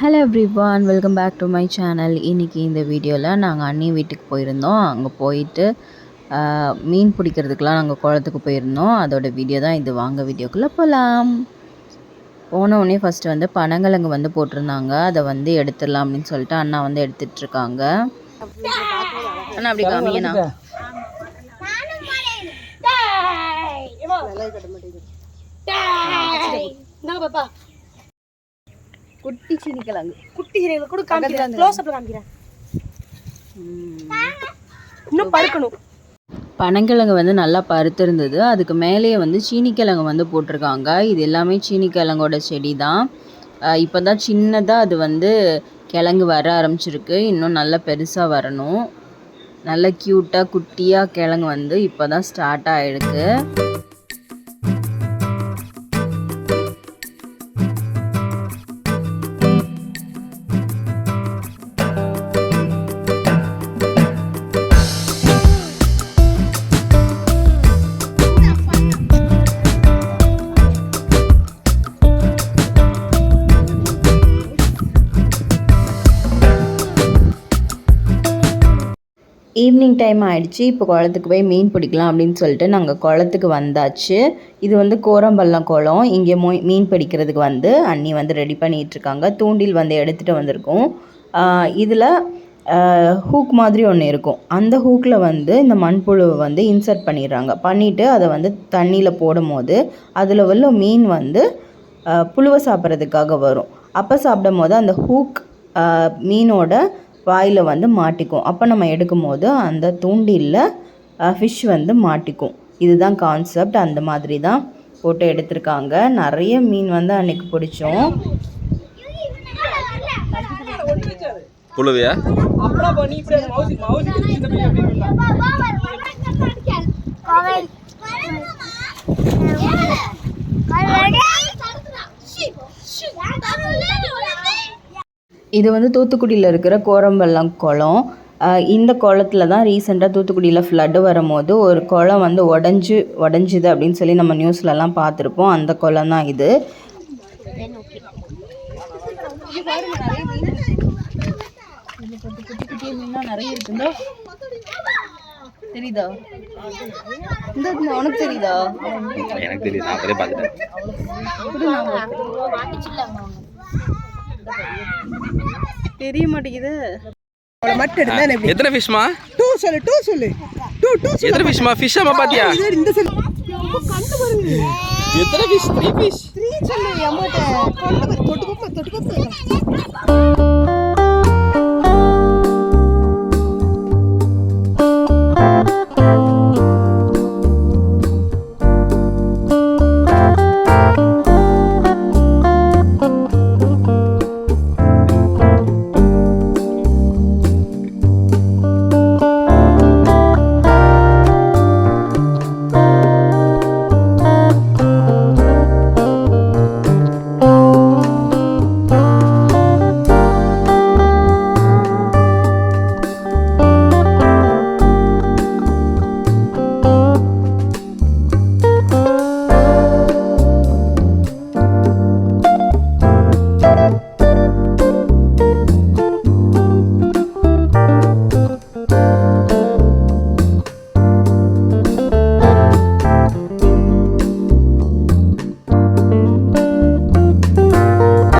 Hello everyone welcome back to my channel இன்றைக்கி இந்த வீடியோவில் நாங்கள் அண்ணி வீட்டுக்கு போயிருந்தோம். அங்கே போயிட்டு மீன் பிடிக்கிறதுக்கெலாம் நாங்கள் குளத்துக்கு போயிருந்தோம். அதோட வீடியோ தான் இது. வாங்க வீடியோக்குள்ளே போகலாம் போன உடனே ஃபஸ்ட்டு வந்து பனங்கிழங்கு வந்து போட்டிருந்தாங்க. அதை வந்து எடுத்துடலாம் அப்படின்னு சொல்லிட்டு அண்ணா வந்து எடுத்துட்டு இருக்காங்க அண்ணா. அப்படி காமிங்கண்ணா குட்டி சீனி கிழங்கு குட்டி ஹீரோயில கூட காமிக்கிறேன். க்ளோஸ் அப்ல காமிக்கிறேன். இன்னும் படுக்கணும். பனங்கிழங்கு வந்து நல்லா பருத்து இருந்தது அதுக்கு மேலேயே வந்து சீனிக்கிழங்கு வந்து போட்டிருக்காங்க. இது எல்லாமே சீனிக்கிழங்கோட செடி தான் இப்போ தான் சின்னதாக அது வந்து கிழங்கு வர ஆரம்பிச்சிருக்கு. இன்னும் நல்லா பெருசாக வரணும். நல்ல க்யூட்டாக குட்டியாக கிழங்கு வந்து இப்போ தான் ஸ்டார்ட் ஆகிருக்கு ஈவினிங் டைம் ஆகிடுச்சு இப்போ குளத்துக்கு போய் மீன் பிடிக்கலாம் அப்படின்னு சொல்லிட்டு நாங்கள் குளத்துக்கு வந்தாச்சு. இது வந்து கோரம்பள்ளம் குளம். இங்கே மொய் மீன் பிடிக்கிறதுக்கு வந்து அண்ணி வந்து ரெடி பண்ணிகிட்ருக்காங்க தூண்டில் வந்து எடுத்துகிட்டு வந்திருக்கோம். இதில் ஹூக் மாதிரி ஒன்று இருக்கும். அந்த ஹூக்கில் வந்து இந்த மண்புழுவை வந்து இன்சர்ட் பண்ணிடுறாங்க. பண்ணிவிட்டு அதை வந்து தண்ணியில் போடும்போது அதில் உள்ள மீன் வந்து புழுவை சாப்பிட்றதுக்காக வரும். அப்போ சாப்பிடும் போது அந்த ஹூக் மீனோட வாயில் வந்து மாட்டிக்கும் அப்போ நம்ம எடுக்கும் போது அந்த தூண்டிலில் ஃபிஷ் வந்து மாட்டிக்கும் இதுதான் கான்செப்ட் அந்த மாதிரி தான் போட்டு எடுத்திருக்காங்க நிறைய மீன் வந்து அன்னைக்கு பிடிச்சோம் புழுவியா இது வந்து தூத்துக்குடியில் இருக்கிற கோரம்பள்ளம் குளம். இந்த குளத்துல தான் ரீசெண்டாக தூத்துக்குடியில் ஃப்ளட்டு வரும்போது ஒரு குளம் வந்து உடஞ்சி உடஞ்சிது அப்படின்னு சொல்லி நம்ம நியூஸ்லலாம் பார்த்துருப்போம். அந்த குளம் தான் இது. நிறைய தெரியுதா? இந்த உனக்கு தெரியுதா? எனக்கு தெரியுது நான் அப்படியே பார்த்துட்டேன். தெரிய மாட்டேங்குது அவளை மட்டும் எடுத்தா எப்படி? எத்தனை ஃபிஷ்மா டூ சொல்லு டூ சொல்லு. டூ டூ எத்தனை ஃபிஷ்மா ஃபிஷ் அம்மா பாத்தியா? சொல்லு இந்த சொல்லு. கண்டு பாருங்க. எத்தனை ஃபிஷ் த்ரீ ஃபிஷ் த்ரீ சொல்லு அம்மாட்ட கொண்டு தொட்டு கொப்ப தொட்டு கொப்ப